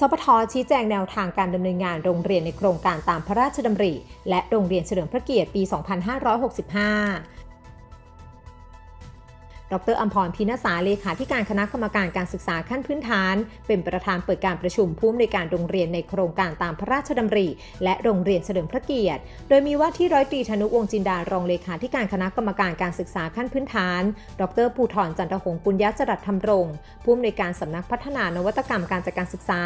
สปทชี้แจงแนวทางการดำเนินงานโรงเรียนในโครงการตามพระราชดำริ และโรงเรียนเฉลิมพระเกียรติปี 2565 ดรอัมพรพินาสาเลขาธิการคณะกรรมการการศึกษาขั้นพื้นฐาน เป็นประธานเปิดการประชุมผู้อำนวยการโรงเรียนในโครงการตามพระราชดำริ และโรงเรียนเฉลิมพระเกียรติ โดยมีว่าที่ร้อยตรีธนุวงจินดารองเลขาธิการคณะกรรมการการศึกษาขั้นพื้นฐาน ดรภูธรจันทหงส์ปุญญจรัตธรรมรงผู้อำนวยการสำนักพัฒนานวัตกรรมการจัดการศึกษา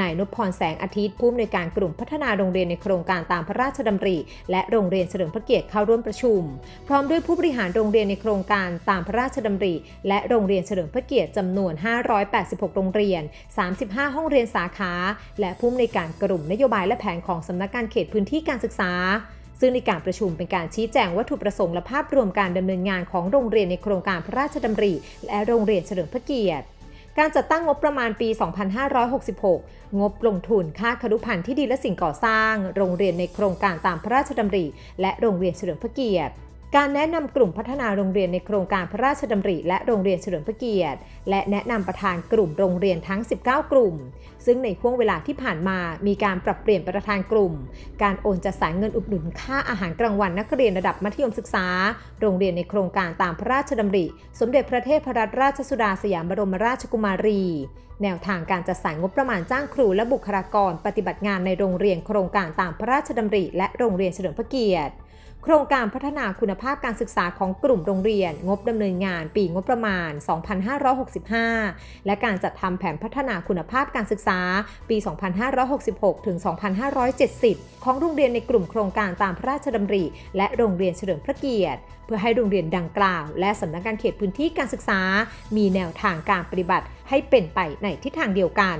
นายนพพรแสงอาทิตย์ผู้อำนวยการกลุ่มพัฒนาโรงเรียนในโครงการตามพระราชดำริ และโรงเรียนเฉลิมพระเกียรติเข้าร่วมประชุม พร้อมด้วยผู้บริหารโรงเรียนในโครงการตามพระราชชดำริ และโรงเรียนเฉลิมพระเกียรติจำนวน 586 โรงเรียน 35 ห้องเรียนสาขา และผู้อำนวยการกลุ่มนโยบายและแผนของสำนักงานเขตพื้นที่การศึกษาซึ่งในการประชุมเป็นการชี้แจงวัตถุประสงค์และภาพรวมการดำเนินงานของโรงเรียนในโครงการพระราชดำริ และโรงเรียนเฉลิมพระเกียรติ การจัดตั้งงบประมาณปี 2566 งบลงทุนค่าครุพันธ์ที่ดินและสิ่งก่อสร้าง โรงเรียนในโครงการตามพระราชดำริ และโรงเรียนเฉลิมพระเกียรติ การแนะนำกลุ่มพัฒนาโรงเรียนในโครงการพระราชดำริและโรงเรียนเฉลิมพระเกียรติ และแนะนำประธานกลุ่มโรงเรียนทั้ง 19 กลุ่ม ซึ่งในช่วงเวลาที่ผ่านมามีการปรับเปลี่ยนประธานกลุ่ม การโอนจัดสรรเงินอุดหนุนค่าอาหารกลางวันนักเรียนระดับมัธยมศึกษา โรงเรียนในโครงการตามพระราชดำริ สมเด็จพระเทพรัตนราชสุดาสยามบรมราชกุมารี แนวทางการจัดสรรงบประมาณจ้างครูและบุคลากร ปฏิบัติงานในโรงเรียนโครงการตามพระราชดำริ และโรงเรียนเฉลิมพระเกียรติ โครงการพัฒนาคุณภาพการศึกษาของกลุ่มโรงเรียน งบดำเนินงานปีงบประมาณ 2565 และการจัดทำแผนพัฒนาคุณภาพการศึกษาปี 2566 ถึง 2570 ของโรงเรียนในกลุ่มโครงการตามพระราชดำริ และโรงเรียนเฉลิมพระเกียรติ เพื่อให้โรงเรียนดังกล่าว และสำนักงานเขตพื้นที่การศึกษา มีแนวทางการปฏิบัติให้เป็นไปในทิศทางเดียวกัน